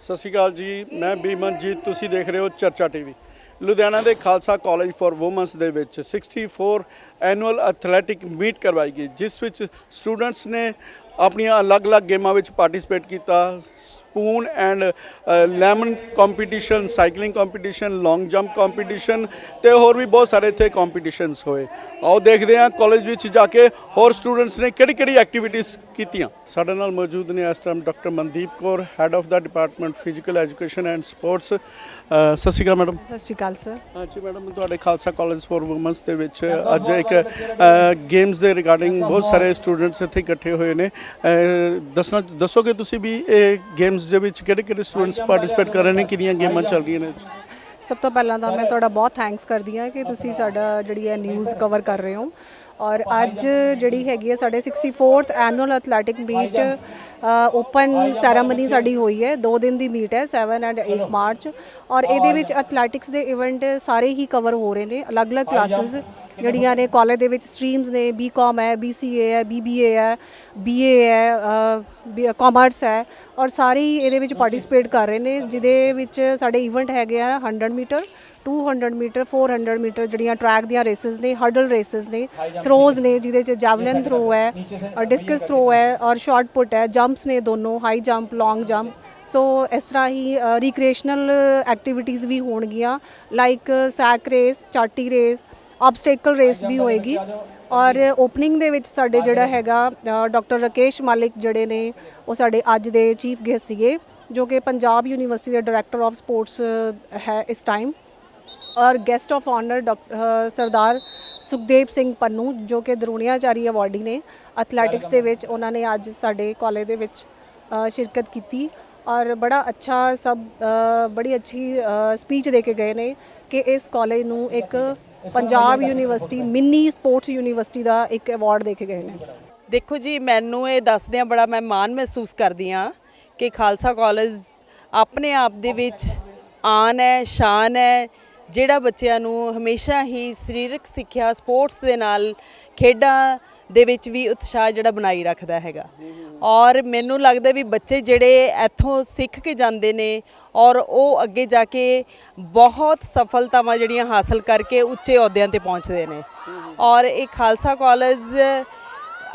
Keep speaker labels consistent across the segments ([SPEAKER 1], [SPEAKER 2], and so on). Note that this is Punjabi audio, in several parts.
[SPEAKER 1] ਸਤਿ ਸ਼੍ਰੀ ਅਕਾਲ ਜੀ, ਮੈਂ ਬੀਮਨਜੀਤ, ਤੁਸੀਂ ਦੇਖ ਰਹੇ ਹੋ ਚਰਚਾ ਟੀਵੀ। ਲੁਧਿਆਣਾ ਦੇ ਖਾਲਸਾ ਕਾਲਜ ਫਾਰ ਔਮਨਸ ਦੇ ਵਿੱਚ 64 ਐਨੂਅਲ ਐਥਲੈਟਿਕ ਮੀਟ ਕਰਵਾਈ ਗਈ, ਜਿਸ ਵਿੱਚ ਸਟੂਡੈਂਟਸ ਨੇ ਆਪਣੀਆਂ ਅਲੱਗ-ਅਲੱਗ ਗੇਮਾਂ ਵਿੱਚ ਪਾਰਟਿਸਿਪੇਟ ਕੀਤਾ spoon and lemon competition cycling competition long jump competition ਤੇ ਹੋਰ ਵੀ ਬਹੁਤ ਸਾਰੇ ਇੱਥੇ ਕੰਪੀਟੀਸ਼ਨਸ ਹੋਏ। ਆਓ ਦੇਖਦੇ ਹਾਂ ਕਾਲਜ ਵਿੱਚ ਜਾ ਕੇ ਹੋਰ ਸਟੂਡੈਂਟਸ ਨੇ ਕਿਹੜੀ-ਕਿਹੜੀ ਐਕਟੀਵਿਟੀਜ਼ ਕੀਤੀਆਂ। ਸਾਡੇ ਨਾਲ ਮੌਜੂਦ ਨੇ ਇਸ time doctor Mandeep Kaur head of the department physical education and sports ਸਤਿ ਸ਼੍ਰੀ ਅਕਾਲ ਮੈਡਮ।
[SPEAKER 2] ਸਤਿ ਸ਼੍ਰੀ ਅਕਾਲ ਸਰ
[SPEAKER 1] ਹਾਂਜੀ ਮੈਡਮ ਤੁਹਾਡੇ ਖਾਲਸਾ ਕਾਲਜ ਫॉर ਔਮਨਸ ਦੇ ਵਿੱਚ ਅੱਜ ਇੱਕ ਗੇਮਸ ਦੇ ਰਿਗਾਰਡਿੰਗ ਬਹੁਤ ਸਾਰੇ ਸਟੂਡੈਂਟਸ ਇੱਥੇ ਇਕੱਠੇ ਹੋਏ ਨੇ। ਦੱਸਣਾ ਦੱਸੋਗੇ ਤੁਸੀਂ ਵੀ ਇਹ ਗੇਮਸ ਦੇ ਵਿੱਚ ਕਿਹੜੇ ਕਿਹੜੇ ਸਟੂਡੈਂਟਸ ਪਾਰਟਿਸਿਪੇਟ ਕਰ ਰਹੇ ਨੇ ਕਿੰਨੀਆਂ ਗੇਮਾਂ ਚੱਲ ਰਹੀਆਂ ਨੇ
[SPEAKER 2] ਸਭ ਤੋਂ ਪਹਿਲਾਂ ਤਾਂ ਮੈਂ ਤੁਹਾਡਾ ਬਹੁਤ ਥੈਂਕਸ ਕਰਦੀ ਹਾਂ ਕਿ ਤੁਸੀਂ ਸਾਡਾ ਜਿਹੜੀ ਹੈ ਨਿਊਜ਼ ਕਵਰ ਕਰ ਰਹੇ ਹੋ। ਔਰ ਅੱਜ ਜਿਹੜੀ ਹੈਗੀ ਹੈ ਸਾਡੇ 64th annual athletic meet open ceremony ਸਾਡੀ ਹੋਈ ਹੈ। 2 ਦਿਨ ਦੀ ਮੀਟ ਹੈ 7 ਐਂਡ 8 ਮਾਰਚ। ਔਰ ਇਹਦੇ ਵਿੱਚ ਐਥਲੈਟਿਕਸ ਦੇ ਇਵੈਂਟ ਸਾਰੇ ਹੀ ਕਵਰ ਹੋ ਰਹੇ ਨੇ। ਅਲੱਗ-ਅਲੱਗ ਕਲਾਸਿਸ ਜਿਹੜੀਆਂ ਨੇ ਕਾਲਜ ਦੇ ਵਿੱਚ ਸਟਰੀਮਸ ਨੇ ਬੀਕਾਮ ਹੈ ਬੀਸੀਏ ਹੈ ਬੀਬੀਏ ਹੈ ਬੀਏ ਹੈ ਕਾਮਰਸ ਹੈ। ਔਰ ਸਾਰੇ ਹੀ ਇਹਦੇ ਵਿੱਚ ਪਾਰਟਿਸਿਪੇਟ ਕਰ ਰਹੇ ਨੇ, ਜਿਹਦੇ ਵਿੱਚ ਸਾਡੇ ਇਵੈਂਟ ਹੈਗੇ ਆ 100 ਮੀਟਰ 200 ਮੀਟਰ 400 ਮੀਟਰ ਜਿਹੜੀਆਂ ਟਰੈਕ ਦੀਆਂ ਰੇਸਸ ਨੇ ਹਰਡਲ ਰੇਸਸ ਨੇ ਥਰੋਜ਼ ਨੇ, ਜਿਹਦੇ ਚ ਜੈਵਲਿਨ ਥਰੋ ਹੈ ਔਰ ਡਿਸਕਸ ਥਰੋ ਹੈ ਔਰ ਸ਼ਾਰਟ ਪੁੱਟ ਹੈ ਜੰਪਸ ਨੇ ਦੋਨੋਂ high jump long jump so ਇਸ ਤਰ੍ਹਾਂ ਹੀ ਰੀਕ੍ਰੀਏਸ਼ਨਲ ਐਕਟੀਵਿਟੀਜ਼ ਵੀ ਹੋਣਗੀਆਂ ਲਾਈਕ ਸੈਕ ਰੇਸ ਚਾਟੀ ਰੇਸ ਆਬਸਟੈਕਲ ਰੇਸ ਵੀ ਹੋਏਗੀ। ਔਰ ਓਪਨਿੰਗ ਦੇ ਵਿੱਚ ਸਾਡੇ ਜਿਹੜਾ ਹੈਗਾ ਡਾਕਟਰ ਰਕੇਸ਼ ਮਾਲਿਕ ਜਿਹੜੇ ਨੇ, ਉਹ ਸਾਡੇ ਅੱਜ ਦੇ ਚੀਫ ਗੈਸਟ ਸੀਗੇ, ਜੋ ਕਿ ਪੰਜਾਬ ਯੂਨੀਵਰਸਿਟੀ ਦੇ ਡਾਇਰੈਕਟਰ ਆਫ ਸਪੋਰਟਸ ਹੈ ਇਸ ਟਾਈਮ ਔਰ guest of honour Sardar Sukhdev Singh Pannu ਜੋ ਕਿ ਦਰੋਣਿਆਚਾਰੀ ਅਵਾਰਡੀ ਨੇ ਐਥਲੈਟਿਕਸ ਦੇ ਵਿੱਚ ਉਹਨਾਂ ਨੇ ਅੱਜ ਸਾਡੇ ਕਾਲਜ ਦੇ ਵਿੱਚ ਅ, ਸ਼ਿਰਕਤ ਕੀਤੀ ਔਰ ਬੜਾ ਅੱਛਾ ਸਭ ਅ, ਬੜੀ ਅੱਛੀ ਸਪੀਚ ਦੇ ਕੇ ਗਏ ਨੇ ਕਿ ਇਸ ਕਾਲਜ ਨੂੰ ਇੱਕ Punjab university mini sports university ਦਾ ਇੱਕ ਅਵਾਰਡ ਦੇ ਕੇ ਗਏ ਨੇ।
[SPEAKER 3] ਦੇਖੋ ਜੀ ਮੈਨੂੰ ਇਹ ਦੱਸਦਿਆਂ ਬੜਾ ਮੈਂ ਮਾਣ ਮਹਿਸੂਸ ਕਰਦੀ ਹਾਂ ਕਿ ਖਾਲਸਾ ਕਾਲਜ ਆਪਣੇ ਆਪ ਦੇ ਵਿੱਚ ਆਨ ਹੈ ਸ਼ਾਨ ਹੈ ਜਿਹੜਾ ਬੱਚਿਆਂ ਨੂੰ ਹਮੇਸ਼ਾ ਹੀ ਸਰੀਰਕ ਸਿੱਖਿਆ, ਸਪੋਰਟਸ ਦੇ ਨਾਲ ਖੇਡਾਂ ਦੇ ਵਿੱਚ ਵੀ ਉਤਸ਼ਾਹ ਜਿਹੜਾ ਬਣਾਈ ਰੱਖਦਾ ਹੈਗਾ। ਔਰ ਮੈਨੂੰ ਲੱਗਦਾ ਵੀ ਬੱਚੇ ਜਿਹੜੇ ਇੱਥੋਂ ਸਿੱਖ ਕੇ ਜਾਂਦੇ ਨੇ ਔਰ ਉਹ ਅੱਗੇ ਜਾ ਕੇ ਬਹੁਤ ਸਫਲਤਾਵਾਂ ਜਿਹੜੀਆਂ ਹਾਸਲ ਕਰਕੇ ਉੱਚੇ ਅਹੁਦਿਆਂ ਤੇ ਪਹੁੰਚਦੇ ਨੇ। ਔਰ ਇਹ ਖਾਲਸਾ ਕਾਲਜ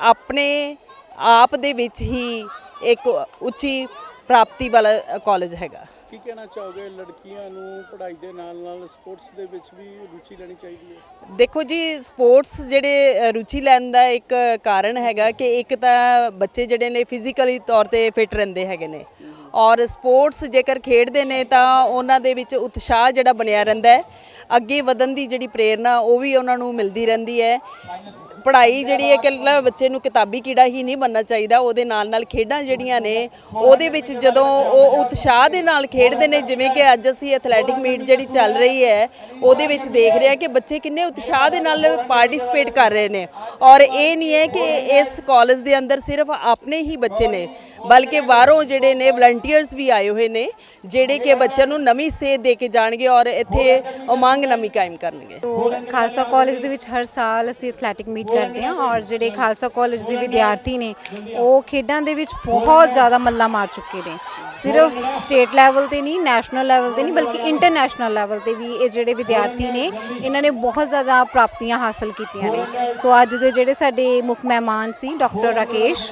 [SPEAKER 3] ਆਪਣੇ ਆਪ ਦੇ ਵਿੱਚ ਹੀ ਇੱਕ ਉੱਚੀ ਪ੍ਰਾਪਤੀ ਵਾਲਾ ਕਾਲਜ ਹੈਗਾ।
[SPEAKER 1] ਕੀ ਕਹਿਣਾ ਚਾਹੋਗੇ ਲੜਕੀਆਂ ਨੂੰ ਪੜ੍ਹਾਈ ਦੇ ਨਾਲ ਨਾਲ ਸਪੋਰਟਸ ਦੇ ਵਿੱਚ ਵੀ ਰੁਚੀ ਲੈਣੀ ਚਾਹੀਦੀ ਹੈ?
[SPEAKER 3] ਦੇਖੋ ਜੀ, ਸਪੋਰਟਸ ਜਿਹੜੇ ਰੁਚੀ ਲੈਣ ਦਾ ਇੱਕ ਕਾਰਨ ਹੈਗਾ ਕਿ ਇੱਕ ਤਾਂ ਬੱਚੇ ਜਿਹੜੇ ਨੇ ਫਿਜ਼ੀਕਲੀ ਤੌਰ ਤੇ ਫਿਟ ਰਹਿੰਦੇ ਹੈਗੇ ਨੇ। ਔਰ ਸਪੋਰਟਸ ਜੇਕਰ ਖੇਡਦੇ ਨੇ ਤਾਂ ਉਹਨਾਂ ਦੇ ਵਿੱਚ ਉਤਸ਼ਾਹ ਜਿਹੜਾ ਬਣਿਆ ਰਹਿੰਦਾ ਹੈ। ਅੱਗੇ ਵਧਣ ਦੀ ਜਿਹੜੀ ਪ੍ਰੇਰਣਾ ਉਹ ਵੀ ਉਹਨਾਂ ਨੂੰ ਮਿਲਦੀ ਰਹਿੰਦੀ ਹੈ। ਪੜ੍ਹਾਈ ਜਿਹੜੀ ਹੈ ਇਕੱਲਾ ਬੱਚੇ ਨੂੰ ਕਿਤਾਬੀ ਕੀੜਾ ਹੀ ਨਹੀਂ ਬਣਨਾ ਚਾਹੀਦਾ, ਉਹਦੇ ਨਾਲ ਨਾਲ ਖੇਡਾਂ ਜਿਹੜੀਆਂ ਨੇ, ਉਹਦੇ ਵਿੱਚ ਜਦੋਂ ਉਹ ਉਤਸ਼ਾਹ ਦੇ ਨਾਲ ਖੇਡਦੇ ਨੇ, ਜਿਵੇਂ ਕਿ ਅੱਜ ਅਸੀਂ ਐਥਲੈਟਿਕ ਮੀਟ ਜਿਹੜੀ ਚੱਲ ਰਹੀ ਹੈ, ਉਹਦੇ ਵਿੱਚ ਦੇਖ ਰਹੇ ਹਾਂ ਕਿ ਬੱਚੇ ਕਿੰਨੇ ਉਤਸ਼ਾਹ ਦੇ ਨਾਲ ਪਾਰਟਿਸਿਪੇਟ ਕਰ ਰਹੇ ਨੇ। ਔਰ ਇਹ ਨਹੀਂ ਹੈ ਕਿ ਇਸ ਕਾਲਜ ਦੇ ਅੰਦਰ ਸਿਰਫ ਆਪਣੇ ਹੀ ਬੱਚੇ ਨੇ ਬਲਕਿ ਬਾਹਰੋਂ ਜਿਹੜੇ ਨੇ ਵਲੰਟੀਅਰਸ ਵੀ ਆਏ ਹੋਏ ਨੇ, ਜਿਹੜੇ ਕਿ ਬੱਚਿਆਂ ਨੂੰ ਨਵੀਂ ਸੇਧ ਦੇ ਕੇ ਜਾਣਗੇ ਔਰ ਇੱਥੇ ਉਮੰਗ ਨਵੀਂ ਕਾਇਮ ਕਰਨਗੇ।
[SPEAKER 4] ਖਾਲਸਾ ਕਾਲਜ ਦੇ ਵਿੱਚ ਹਰ ਸਾਲ ਅਸੀਂ ਐਥਲੈਟਿਕ ਮੀਟ ਕਰਦੇ ਹਾਂ ਔਰ ਜਿਹੜੇ ਖਾਲਸਾ ਕਾਲਜ ਦੇ ਵਿਦਿਆਰਥੀ ਨੇ, ਉਹ ਖੇਡਾਂ ਦੇ ਵਿੱਚ ਬਹੁਤ ਜ਼ਿਆਦਾ ਮੱਲਾ ਮਾਰ ਚੁੱਕੇ ਨੇ। ਸਿਰਫ ਸਟੇਟ ਲੈਵਲ ਤੇ ਨਹੀਂ ਨੈਸ਼ਨਲ ਲੈਵਲ ਤੇ ਨਹੀਂ, ਬਲਕਿ ਇੰਟਰਨੈਸ਼ਨਲ ਲੈਵਲ ਤੇ ਵੀ ਇਹ ਜਿਹੜੇ ਵਿਦਿਆਰਥੀ ਨੇ, ਇਹਨਾਂ ਨੇ ਬਹੁਤ ਜ਼ਿਆਦਾ ਪ੍ਰਾਪਤੀਆਂ ਹਾਸਲ ਕੀਤੀਆਂ ਨੇ। ਸੋ ਅੱਜ ਦੇ ਜਿਹੜੇ ਸਾਡੇ ਮੁੱਖ ਮਹਿਮਾਨ ਸੀ, doctor Rakesh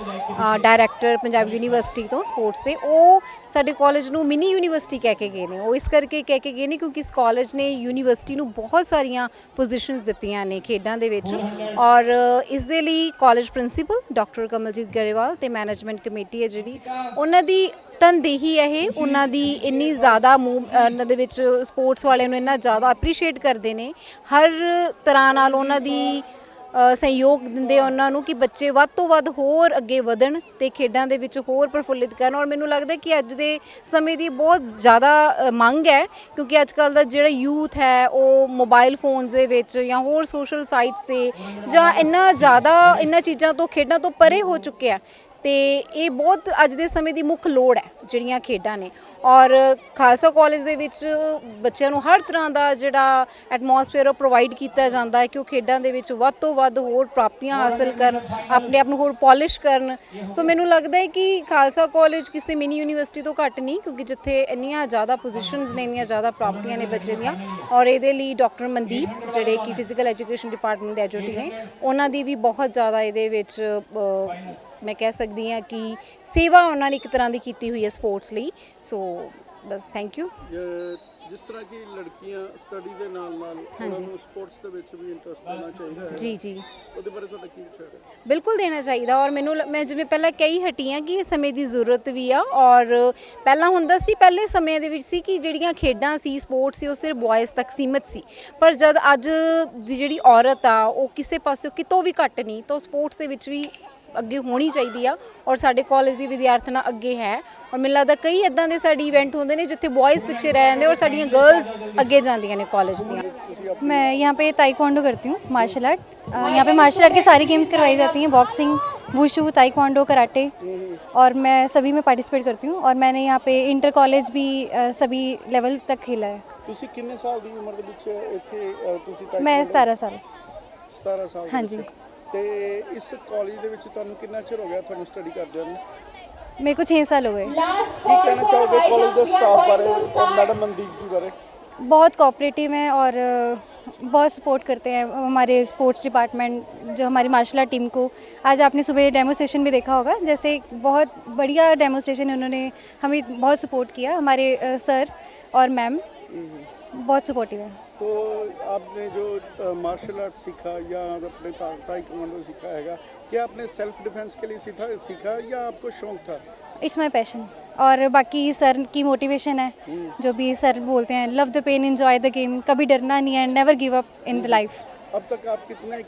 [SPEAKER 4] director Punjabi university ਤੋਂ ਸਪੋਰਟਸ ਦੇ, ਉਹ ਸਾਡੇ ਕਾਲਜ ਨੂੰ ਮਿਨੀ ਯੂਨੀਵਰਸਿਟੀ ਕਹਿ ਕੇ ਗਏ ਨੇ। ਉਹ ਇਸ ਕਰਕੇ ਕਹਿ ਕੇ ਗਏ ਨੇ ਕਿਉਂਕਿ ਇਸ ਕਾਲਜ ਨੇ ਯੂਨੀਵਰਸਿਟੀ ਨੂੰ ਬਹੁਤ ਸਾਰੀਆਂ ਪੋਜੀਸ਼ਨਸ ਦਿੱਤੀਆਂ ਨੇ ਖੇਡਾਂ ਦੇ ਵਿੱਚ। ਔਰ ਇਸ ਦੇ ਲਈ college principal doctor Kamaljit Grewal ਤੇ ਮੈਨੇਜਮੈਂਟ ਕਮੇਟੀ ਹੈ ਜਿਹੜੀ, ਉਹਨਾਂ ਦੀ ਤਨਦੇਹੀ ਹੈ ਇਹ, ਉਹਨਾਂ ਦੀ ਇੰਨੀ ਜ਼ਿਆਦਾ ਮੂਵ, ਉਹਨਾਂ ਦੇ ਵਿੱਚ ਸਪੋਰਟਸ ਵਾਲਿਆਂ ਨੂੰ ਇੰਨਾ ਜ਼ਿਆਦਾ ਅਪਰੀਸ਼ੀਏਟ ਕਰਦੇ ਨੇ। ਹਰ ਤਰ੍ਹਾਂ ਨਾਲ ਉਹਨਾਂ ਦੀ ਸਹਿਯੋਗ ਦਿੰਦੇ ਉਹਨਾਂ ਨੂੰ ਕਿ ਬੱਚੇ ਵੱਧ ਤੋਂ ਵੱਧ ਹੋਰ ਅੱਗੇ ਵਧਣ ਤੇ ਖੇਡਾਂ ਦੇ ਵਿੱਚ ਹੋਰ ਪ੍ਰਫੁੱਲਿਤ ਕਰਨ। ਔਰ ਮੈਨੂੰ ਲੱਗਦਾ ਕਿ ਅੱਜ ਦੇ ਸਮੇਂ ਦੀ ਬਹੁਤ ਜ਼ਿਆਦਾ ਮੰਗ ਹੈ, ਕਿਉਂਕਿ ਅੱਜ ਕੱਲ ਦਾ ਜਿਹੜਾ ਯੂਥ ਹੈ, ਉਹ ਮੋਬਾਈਲ ਫੋਨਸ ਦੇ ਵਿੱਚ ਜਾਂ ਹੋਰ ਸੋਸ਼ਲ ਸਾਈਟਸ ਤੇ ਜਾਂ ਇੰਨਾ ਜ਼ਿਆਦਾ, ਇੰਨਾ ਚੀਜ਼ਾਂ ਤੋਂ, ਖੇਡਾਂ ਤੋਂ ਪਰੇ ਹੋ ਚੁੱਕਿਆ। ਤੇ ਇਹ ਬਹੁਤ ਅੱਜ ਦੇ ਸਮੇਂ ਦੀ ਮੁੱਖ ਲੋੜ ਹੈ ਜਿਹੜੀਆਂ ਖੇਡਾਂ ਨੇ। ਔਰ ਖਾਲਸਾ ਕਾਲਜ ਦੇ ਵਿੱਚ ਬੱਚਿਆਂ ਨੂੰ ਹਰ ਤਰ੍ਹਾਂ ਦਾ ਜਿਹੜਾ ਐਟਮੋਸਫੇਅਰ ਉਹ ਪ੍ਰੋਵਾਈਡ ਕੀਤਾ ਜਾਂਦਾ ਹੈ ਕਿ ਉਹ ਖੇਡਾਂ ਦੇ ਵਿੱਚ ਵੱਧ ਤੋਂ ਵੱਧ ਹੋਰ ਪ੍ਰਾਪਤੀਆਂ ਹਾਸਲ ਕਰਨ, ਆਪਣੇ ਆਪ ਨੂੰ ਹੋਰ ਪਾਲਿਸ਼ ਕਰਨ। ਸੋ ਮੈਨੂੰ ਲੱਗਦਾ ਹੈ ਕਿ ਖਾਲਸਾ ਕਾਲਜ ਕਿਸੇ ਮਿਨੀ ਯੂਨੀਵਰਸਿਟੀ ਤੋਂ ਘੱਟ ਨਹੀਂ, ਕਿਉਂਕਿ ਜਿੱਥੇ ਇੰਨੀਆਂ ਜ਼ਿਆਦਾ ਪੋਜੀਸ਼ਨਸ ਨੇ, ਇੰਨੀਆਂ ਜ਼ਿਆਦਾ ਪ੍ਰਾਪਤੀਆਂ ਨੇ ਬੱਚੇ ਦੀਆਂ। ਔਰ ਇਹਦੇ ਲਈ ਡਾਕਟਰ ਮਨਦੀਪ ਜਿਹੜੇ ਕਿ ਫਿਜ਼ੀਕਲ ਐਜੂਕੇਸ਼ਨ ਡਿਪਾਰਟਮੈਂਟ ਦੇ ਐਜੂਟੀ ਨੇ, ਉਹਨਾਂ ਦੀ ਵੀ ਬਹੁਤ ਜ਼ਿਆਦਾ ਇਹਦੇ ਵਿੱਚ ਮੈਂ ਕਹਿ ਸਕਦੀ ਹਾਂ ਕਿ ਸੇਵਾ ਉਹਨਾਂ ਨੇ ਇੱਕ ਤਰ੍ਹਾਂ ਦੀ ਕੀਤੀ ਹੋਈ ਹੈ ਸਪੋਰਟਸ ਲਈ। ਸੋ ਬਸ ਥੈਂਕ ਯੂ
[SPEAKER 1] ਜਿਸ ਤਰ੍ਹਾਂ ਕਿ ਲੜਕੀਆਂ ਸਟੱਡੀ ਦੇ ਨਾਲ ਨਾਲ ਉਹਨਾਂ। ਨੂੰ ਸਪੋਰਟਸ ਦੇ ਵਿੱਚ ਵੀ ਇੰਟਰਸਟ ਦੇਣਾ ਚਾਹੀਦਾ ਹੈ।
[SPEAKER 4] ਜੀ ਜੀ।
[SPEAKER 1] ਉਹਦੇ ਬਾਰੇ ਤੁਹਾਡਾ ਕੀ ਵਿਚਾਰ ਹੈ?
[SPEAKER 4] ਬਿਲਕੁਲ ਦੇਣਾ ਚਾਹੀਦਾ ਔਰ ਮੈਨੂੰ ਮੈਂ ਜਿਵੇਂ ਪਹਿਲਾਂ ਕਹੀ ਹਟੀ ਹਾਂ ਕਿ ਇਹ ਸਮੇਂ ਦੀ ਜ਼ਰੂਰਤ ਵੀ ਆ ਔਰ ਪਹਿਲਾਂ ਹੁੰਦਾ ਸੀ ਪਹਿਲੇ ਸਮੇਂ ਦੇ ਵਿੱਚ ਸੀ ਕਿ ਜਿਹੜੀਆਂ ਖੇਡਾਂ ਸੀ ਸਪੋਰਟਸ ਸੀ ਉਹ ਸਿਰਫ ਬॉयਜ਼ ਤੱਕ ਸੀਮਿਤ ਸੀ। ਪਰ ਜਦ ਅੱਜ ਦੀ ਜਿਹੜੀ ਔਰਤ ਆ ਉਹ ਕਿਸੇ ਪਾਸਿਓਂ ਕਿਤੋਂ ਵੀ ਘੱਟ ਨਹੀਂ ਤਾਂ ਸਪੋਰਟਸ ਦੇ ਵਿੱਚ ਵੀ ਅੱਗੇ ਹੋਣੀ ਚਾਹੀਦੀ ਆ ਔਰ ਸਾਡੇ ਕਾਲਜ ਦੀ ਵਿਦਿਆਰਥਣਾ ਅੱਗੇ ਹੈ। ਔਰ ਮੈਨੂੰ ਲੱਗਦਾ ਕਈ ਇਦਾਂ ਦੇ ਸਾਡੇ ਇਵੈਂਟ ਹੁੰਦੇ ਨੇ ਜਿੱਥੇ ਬॉयਜ਼ ਪਿੱਛੇ ਰਹਿ ਜਾਂਦੇ ਔਰ ਸਾਡੀਆਂ ਗਰਲਸ ਅੱਗੇ ਜਾਂਦੀਆਂ ਨੇ ਕਾਲਜ ਦੀਆਂ।
[SPEAKER 5] मैं यहाँ पे ताइक्वांडो करती हूँ मार्शल आर्ट अ, यहाँ पे मार्शल आर्ट की सारी गेम्स करवाई जाती हैं बॉक्सिंग वुशू ताइक्वांडो कराटे और मैं सभी में पार्टिसिपेट करती हूँ और मैंने यहाँ पे इंटर कॉलेज भी अ, सभी लेवल तक
[SPEAKER 1] ਤੁਸੀਂ ਕਿੰਨੇ ਸਾਲ ਦੀ ਉਮਰ ਦੇ ਵਿੱਚ ਇੱਥੇ ਤੁਸੀਂ
[SPEAKER 5] ਮੈਂ ਤਾਇਕਵਾਂਡੋ- ਸਤਾरह
[SPEAKER 1] 17 ਸਾਲ
[SPEAKER 5] ਹਾਂਜੀ।
[SPEAKER 1] ਤੇ ਇਸ ਕਾਲਜ ਦੇ ਵਿੱਚ ਤੁਹਾਨੂੰ ਕਿੰਨਾ ਚਿਰ ਹੋ ਗਿਆ ਤੁਹਾਨੂੰ ਸਟੱਡੀ ਕਰਦਿਆਂ ਨੂੰ
[SPEAKER 5] मेरे को छः साल हो गए
[SPEAKER 1] ਕੀ ਕਹਿਣਾ ਚਾਹੋਗੇ ਕਾਲਜ ਦੇ ਸਟਾਫ ਬਾਰੇ ਔਰ ਮੈਡਮ ਮਨਦੀਪ ਜੀ ਬਾਰੇ
[SPEAKER 5] बहुत कोऑपरेटिव हैं और अ, बहुत सपोर्ट करते हैं हमारे स्पोर्ट्स डिपार्टमेंट जो हमारी मार्शल आर्ट टीम को आज आपने सुबह डेमोस्ट्रेशन भी देखा होगा जैसे बहुत बढ़िया डेमोस्ट्रेशन उन्होंने हमें बहुत सपोर्ट किया हमारे अ, सर और मैम बहुत सपोर्टिव है
[SPEAKER 1] तो आपने जो मार्शल आर्ट सीखा या अपने ताइक्वांडो सीखा हैगा क्या आपने सेल्फ डिफेंस के लिए सीखा सीखा या आपको शौक था?
[SPEAKER 5] इट्स माई पैशन और बाकी सर की मोटिवेशन है जो भी सर बोलते हैं love the pain enjoy the game कभी डरना नहीं है never give up in the life
[SPEAKER 1] अब तक आप कितने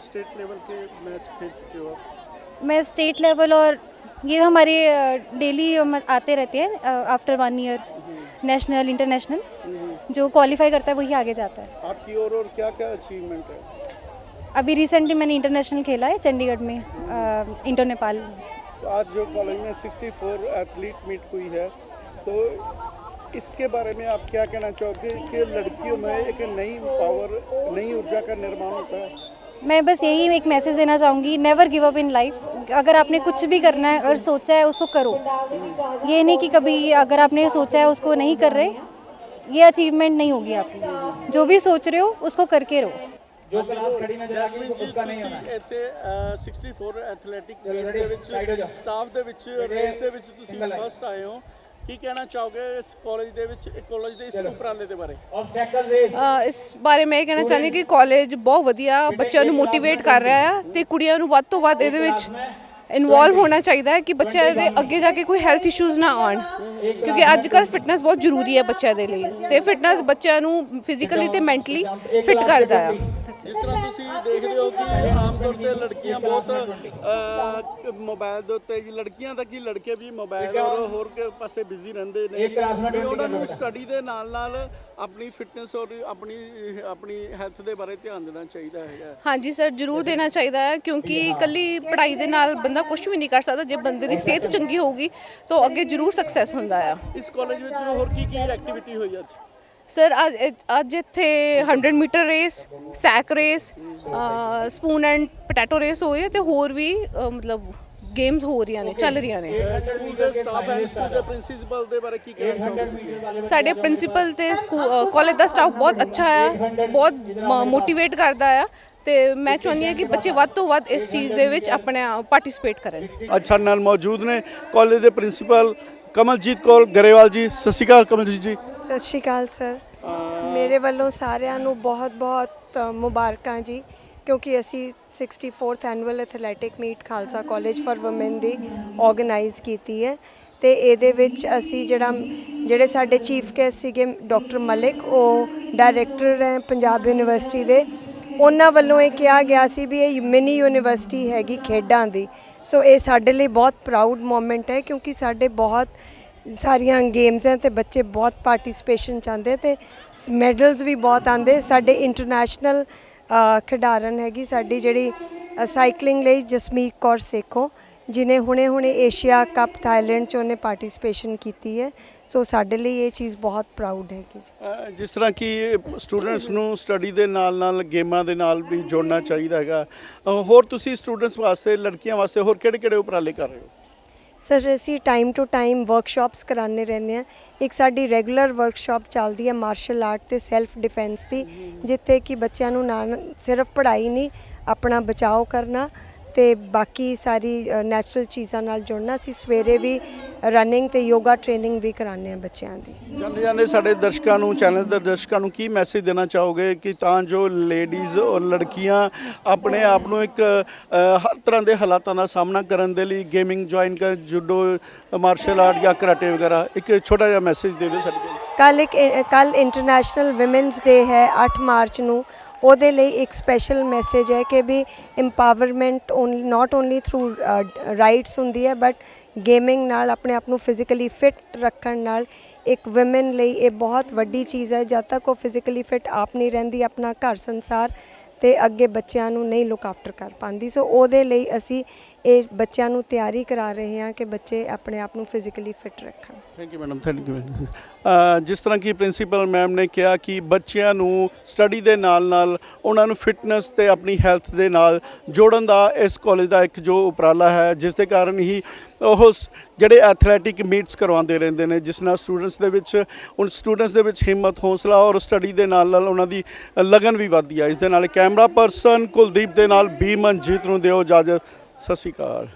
[SPEAKER 1] स्टेट लेवल के मैच खेल चुके हो
[SPEAKER 5] मैं स्टेट लेवल और ये हमारे डेली आते रहते हैं after one year national international जो क्वालिफाई करता है वही आगे जाता है।
[SPEAKER 1] आपकी और और क्या क्या अचीवमेंट है?
[SPEAKER 5] अभी रिसेंटली मैंने इंटरनेशनल खेला है चंडीगढ़ में इंटर नेपाल
[SPEAKER 1] तो आज जो कॉलेज में 64 एथलीट मीट हुई है तो इसके बारे में आप क्या कहना चाहोगे कि लड़कियों में एक नई पावर नई ऊर्जा का निर्माण होता है?
[SPEAKER 5] मैं बस यही एक मैसेज देना चाहूँगी never give up in life अगर आपने कुछ भी करना है अगर सोचा है उसको करो। ये नहीं कि कभी अगर आपने सोचा है उसको नहीं कर रहे। ये अचीवमेंट नहीं होगी आपकी जो भी सोच रहे हो उसको करके रहो
[SPEAKER 1] ਜੈਸਮਿਨ ਜੀ ਤੁਸੀਂ ਇੱਥੇ ਅਹ, 64 ਐਥਲੈਟਿਕ ਮੀਟ ਦੇ ਵਿੱਚ ਸਟਾਫ ਦੇ ਵਿੱਚ ਰੇਸ ਦੇ ਵਿੱਚ ਤੁਸੀਂ ਫਸਟ ਆਏ ਹੋ ਕੀ ਕਹਿਣਾ ਚਾਹੋਗੇ ਇਸ ਕਾਲਜ ਦੇ ਵਿੱਚ ਕਾਲਜ ਦੇ ਇਸ ਉਪਰਾਲੇ ਦੇ ਬਾਰੇ
[SPEAKER 6] ਅ, ਇਸ ਬਾਰੇ ਮੈਂ ਇਹ ਕਹਿਣਾ ਚਾਹੁੰਦੀ ਕਿ ਕਾਲਜ ਬਹੁਤ ਵਧੀਆ ਬੱਚਿਆਂ ਨੂੰ ਮੋਟੀਵੇਟ ਕਰ ਰਿਹਾ ਹੈ ਤੇ ਕੁੜੀਆਂ ਨੂੰ ਵੱਧ ਤੋਂ ਵੱਧ ਇਹਦੇ ਵਿੱਚ ਇਨਵੋਲਵ ਹੋਣਾ ਚਾਹੀਦਾ ਹੈ ਕਿ ਬੱਚਿਆਂ ਦੇ ਅੱਗੇ ਜਾ ਕੇ ਕੋਈ ਹੈਲਥ ਇਸ਼ੂਜ਼ ਨਾ ਆਉਣ ਕਿਉਂਕਿ ਅੱਜ ਕੱਲ੍ਹ ਫਿਟਨੈਸ ਬਹੁਤ ਜ਼ਰੂਰੀ ਹੈ ਬੱਚਿਆਂ ਦੇ ਲਈ ਤੇ ਫਿਟਨੈਸ ਬੱਚਿਆਂ ਨੂੰ ਫਿਜ਼ੀਕਲੀ ਤੇ ਮੈਂਟਲੀ ਫਿਟ ਕਰਦਾ ਆ।
[SPEAKER 1] ਜਿਸ ਤਰ੍ਹਾਂ ਤੁਸੀਂ ਦੇਖਦੇ ਹੋ ਕਿ ਆਮ ਤੌਰ ਤੇ ਲੜਕੀਆਂ ਬਹੁਤ ਮੋਬਾਈਲ ਦੇ ਉੱਤੇ ਜੀ ਲੜਕੀਆਂ ਤਾਂ ਕੀ ਲੜਕੇ ਵੀ ਮੋਬਾਈਲ ਔਰ ਹੋਰ ਕੇ ਪਾਸੇ ਬਿਜ਼ੀ ਰਹਿੰਦੇ ਨੇ। ਵੀ ਉਹਨਾਂ ਨੂੰ ਸਟੱਡੀ ਦੇ ਨਾਲ ਨਾਲ ਆਪਣੀ ਫਿਟਨੈਸ ਔਰ ਆਪਣੀ ਆਪਣੀ ਹੈਲਥ ਦੇ ਬਾਰੇ ਧਿਆਨ ਦੇਣਾ ਚਾਹੀਦਾ ਹੈਗਾ।
[SPEAKER 6] ਹਾਂਜੀ ਸਰ ਜ਼ਰੂਰ ਦੇਣਾ ਚਾਹੀਦਾ ਹੈ ਕਿਉਂਕਿ ਇਕੱਲੀ ਪੜ੍ਹਾਈ ਦੇ ਨਾਲ ਬੰਦਾ ਕੁਝ ਵੀ ਨਹੀਂ ਕਰ ਸਕਦਾ। ਜੇ ਬੰਦੇ ਦੀ ਸਿਹਤ ਚੰਗੀ ਹੋਊਗੀ ਤਾਂ ਅੱਗੇ ਜ਼ਰੂਰ ਸਕਸੈਸ ਹੁੰਦਾ। ਆ।
[SPEAKER 1] ਇਸ ਕਾਲਜ ਵਿੱਚ ਹੋਰ ਕੀ ਕੀ ਐਕਟੀਵਿਟੀ ਹੋਈ ਅੱਜ?
[SPEAKER 6] ਸਰ ਅੱਜ ਅੱਜ ਇੱਥੇ 100 metre race sack race spoon and potato race ਹੋ ਰਹੀ ਹੈ ਤੇ ਹੋਰ ਵੀ ਅ, ਮਤਲਬ ਗੇਮਸ ਹੋ ਰਹੀਆਂ ਨੇ ਚੱਲ ਰਹੀਆਂ ਨੇ।
[SPEAKER 1] ਸਕੂਲ ਦੇ ਸਟਾਫ ਐਂਡ ਸਕੂਲ ਦੇ ਪ੍ਰਿੰਸੀਪਲ ਦੇ ਬਾਰੇ ਕੀ ਕਹਿਣਾ ਚਾਹੋਗੇ?
[SPEAKER 6] ਸਾਡੇ ਪ੍ਰਿੰਸੀਪਲ ਤੇ ਕਾਲਜ ਦਾ ਸਟਾਫ ਬਹੁਤ ਅੱਛਾ ਆ ਬਹੁਤ ਮੋਟੀਵੇਟ ਕਰਦਾ ਆ ਤੇ ਮੈਂ ਚਾਹੁੰਦੀ ਹਾਂ ਕਿ ਬੱਚੇ ਵੱਧ ਤੋਂ ਵੱਧ ਇਸ ਚੀਜ਼ ਦੇ ਵਿੱਚ ਆਪਣੇ ਪਾਰਟਿਸਿਪੇਟ ਕਰਨ।
[SPEAKER 1] ਅੱਜ ਸਾਡੇ ਨਾਲ ਮੌਜੂਦ ਨੇ ਕਾਲਜ ਦੇ ਪ੍ਰਿੰਸੀਪਲ ਕਮਲਜੀਤ ਕੌਰ ਗਰੇਵਾਲ ਜੀ, ਸਤਿ ਸ਼੍ਰੀ ਅਕਾਲ ਕਮਲਜੀਤ ਜੀ।
[SPEAKER 7] ਸਤਿ ਸ਼੍ਰੀ ਅਕਾਲ, ਸਰ। ਮੇਰੇ ਵੱਲੋਂ ਸਾਰਿਆਂ ਨੂੰ ਬਹੁਤ-ਬਹੁਤ ਮੁਬਾਰਕਾਂ ਜੀ, ਕਿਉਂਕਿ ਅਸੀਂ 64th annual athletic meet Khalsa college for women the organise ਕੀਤੀ ਹੈ। ਤੇ ਇਹਦੇ ਵਿੱਚ ਅਸੀਂ ਜਿਹੜਾ, ਜਿਹੜੇ ਸਾਡੇ ਚੀਫ ਗੈਸਟ ਸੀਗੇ ਡਾਕਟਰ ਮਲਿਕ, ਉਹ ਡਾਇਰੈਕਟਰ ਹੈ ਪੰਜਾਬ ਯੂਨੀਵਰਸਿਟੀ ਦੇ। ਉਹਨਾਂ ਵੱਲੋਂ ਇਹ ਕਿਹਾ ਗਿਆ ਸੀ ਵੀ ਇਹ ਮਿਨੀ ਯੂਨੀਵਰਸਿਟੀ ਹੈਗੀ ਖੇਡਾਂ ਦੀ। ਸੋ ਇਹ ਸਾਡੇ ਲਈ ਬਹੁਤ ਪ੍ਰਾਊਡ ਮੂਮੈਂਟ ਹੈ ਕਿਉਂਕਿ ਸਾਡੇ ਬਹੁਤ ਸਾਰੀਆਂ ਗੇਮਸ ਹੈ ਤੇ ਬੱਚੇ ਬਹੁਤ ਪਾਰਟਿਸਿਪੇਸ਼ਨ ਚਾਹੁੰਦੇ ਤੇ ਮੈਡਲਸ ਵੀ ਬਹੁਤ ਆਂਦੇ ਸਾਡੇ ਇੰਟਰਨੈਸ਼ਨਲ ਖਿਡਾਰਨ ਹੈਗੀ, ਸਾਡੀ ਜਿਹੜੀ ਸਾਈਕਲਿੰਗ ਲਈ ਜਸਮੀਤ ਕੌਰ ਸੇਖੋ। ਜਿਨੇ ਹੁਣੇ-ਹੁਣੇ ਏਸ਼ੀਆ ਕੱਪ ਥਾਈਲੈਂਡ 'ਚ ਉਹਨੇ ਪਾਰਟਿਸਿਪੇਸ਼ਨ ਕੀਤੀ ਹੈ। ਸੋ ਸਾਡੇ ਲਈ ਇਹ ਚੀਜ਼ ਬਹੁਤ ਪ੍ਰਾਊਡ ਜੀ।
[SPEAKER 1] ਅ, ਜਿਸ ਤਰ੍ਹਾਂ ਕਿ ਸਟੂਡੈਂਟਸ ਨੂੰ ਸਟੱਡੀ ਦੇ ਨਾਲ ਨਾਲ ਗੇਮਾਂ ਦੇ ਨਾਲ ਵੀ ਜੋੜਨਾ ਚਾਹੀਦਾ ਹੈਗਾ। ਹੋਰ ਤੁਸੀਂ ਸਟੂਡੈਂਟਸ ਵਾਸਤੇ ਲੜਕੀਆਂ ਵਾਸਤੇ ਹੋਰ ਕਿਹੜੇ ਕਿਹੜੇ ਉਪਰਾਲੇ ਕਰ ਰਹੇ ਹੋ?
[SPEAKER 7] ਸਰ ਅਸੀਂ ਟਾਈਮ ਟੂ ਟਾਈਮ ਵਰਕਸ਼ਾਪਸ ਕਰਾਉਂਦੇ ਰਹਿੰਦੇ ਹਾਂ। ਇੱਕ ਸਾਡੀ ਰੈਗੂਲਰ ਵਰਕਸ਼ਾਪ ਚੱਲਦੀ ਹੈ ਮਾਰਸ਼ਲ ਆਰਟ ਤੇ ਸੈਲਫ ਡਿਫੈਂਸ ਦੀ ਜਿੱਥੇ ਕਿ ਬੱਚਿਆਂ ਨੂੰ ਨਾ ਸਿਰਫ ਪੜ੍ਹਾਈ ਨਹੀਂ ਆਪਣਾ ਬਚਾਓ ਕਰਨਾ। ਤੇ ਬਾਕੀ ਸਾਰੀ ਨੈਚੁਰਲ ਚੀਜ਼ਾਂ ਨਾਲ ਜੁੜਨਾ ਅਸੀਂ ਸਵੇਰੇ ਵੀ ਰਨਿੰਗ ਤੇ ਯੋਗਾ ਟ੍ਰੇਨਿੰਗ ਵੀ ਕਰਾਉਂਦੇ ਹਾਂ ਬੱਚਿਆਂ ਦੀ।
[SPEAKER 1] ਜਾਂਦੇ ਜਾਂਦੇ ਸਾਡੇ ਦਰਸ਼ਕਾਂ ਨੂੰ ਚੈਨਲ ਦੇ ਦਰਸ਼ਕਾਂ ਨੂੰ ਕੀ ਮੈਸੇਜ ਦੇਣਾ ਚਾਹੋਗੇ ਕਿ ਤਾਂ ਜੋ ਲੇਡੀਜ਼ ਔਰ ਲੜਕੀਆਂ ਆਪਣੇ ਆਪ ਨੂੰ ਇੱਕ ਹਰ ਤਰ੍ਹਾਂ ਦੇ ਹਾਲਾਤਾਂ ਦਾ ਸਾਹਮਣਾ ਕਰਨ ਦੇ ਲਈ ਗੇਮਿੰਗ ਜੁਆਇਨ ਕਰ ਜੂਡੋ ਮਾਰਸ਼ਲ ਆਰਟ ਜਾਂ ਕਰਾਟੇ ਵਗੈਰਾ ਇੱਕ ਛੋਟਾ ਜਿਹਾ ਮੈਸੇਜ ਦੇ ਦਿਓ ਸਾਡੇ ਕੋਲ।
[SPEAKER 7] ਕੱਲ ਇੱਕ ਕੱਲ ਇੰਟਰਨੈਸ਼ਨਲ ਔਮਨਸ ਡੇ ਹੈ 8 ਮਾਰਚ ਨੂੰ। ਉਹਦੇ ਲਈ ਇੱਕ ਸਪੈਸ਼ਲ ਮੈਸੇਜ ਹੈ ਕਿ ਵੀ empowerment not only through rights ਹੁੰਦੀ ਹੈ ਬਟ ਗੇਮਿੰਗ ਨਾਲ, ਆਪਣੇ ਆਪ ਨੂੰ ਫਿਜ਼ੀਕਲੀ ਫਿਟ ਰੱਖਣ ਨਾਲ ਇੱਕ ਔਮਨ ਲਈ ਇਹ ਬਹੁਤ ਵੱਡੀ ਚੀਜ਼ ਹੈ। ਜਦ ਤੱਕ ਉਹ ਫਿਜ਼ੀਕਲੀ ਫਿਟ ਆਪ ਨਹੀਂ ਰਹਿੰਦੀ, ਆਪਣਾ ਘਰ ਸੰਸਾਰ ਤੇ ਅੱਗੇ ਬੱਚਿਆਂ ਨੂੰ ਨਹੀਂ ਲੁੱਕ ਆਫਟਰ ਕਰ ਪਾਉਂਦੀ। ਸੋ ਉਹਦੇ ਲਈ ਅਸੀਂ ਇਹ ਬੱਚਿਆਂ ਨੂੰ ਤਿਆਰੀ ਕਰਾ ਰਹੇ ਹਾਂ ਕਿ ਬੱਚੇ ਆਪਣੇ ਆਪ ਨੂੰ ਫਿਜ਼ੀਕਲੀ ਫਿਟ ਰੱਖਣ।
[SPEAKER 1] Thank you madam thank you ਜਿਸ ਤਰ੍ਹਾਂ ਕਿ ਪ੍ਰਿੰਸੀਪਲ ਮੈਮ ਨੇ ਕਿਹਾ ਕਿ ਬੱਚਿਆਂ ਨੂੰ ਸਟੱਡੀ ਦੇ ਨਾਲ ਨਾਲ ਉਹਨਾਂ ਨੂੰ ਫਿਟਨੈਸ ਤੇ ਆਪਣੀ ਹੈਲਥ ਦੇ ਨਾਲ ਜੋੜਨ ਦਾ ਇਸ ਕਾਲਜ ਦਾ ਇੱਕ ਜੋ ਉਪਰਾਲਾ ਹੈ, ਜਿਸ ਦੇ ਕਾਰਨ ਹੀ ਉਹ ਜਿਹੜੇ ਐਥਲੈਟਿਕ ਮੀਟਸ ਕਰਵਾਉਂਦੇ ਰਹਿੰਦੇ ਨੇ, ਜਿਸ ਨਾਲ ਸਟੂਡੈਂਟਸ ਦੇ ਵਿੱਚ ਉਹ ਸਟੂਡੈਂਟਸ ਦੇ ਵਿੱਚ ਹਿੰਮਤ, ਹੌਸਲਾ ਔਰ ਸਟੱਡੀ ਦੇ ਨਾਲ ਨਾਲ ਉਹਨਾਂ ਦੀ ਲਗਨ ਵੀ ਵੱਧਦੀ ਆ। ਇਸ ਦੇ ਨਾਲ ਕੈਮਰਾ ਪਰਸਨ ਕੁਲਦੀਪ ਦੇ ਨਾਲ ਬੀ ਮਨਜੀਤ ਨੂੰ ਦਿਓ ਇਜਾਜ਼ਤ। ਸਤਿ ਸ਼੍ਰੀ ਅਕਾਲ।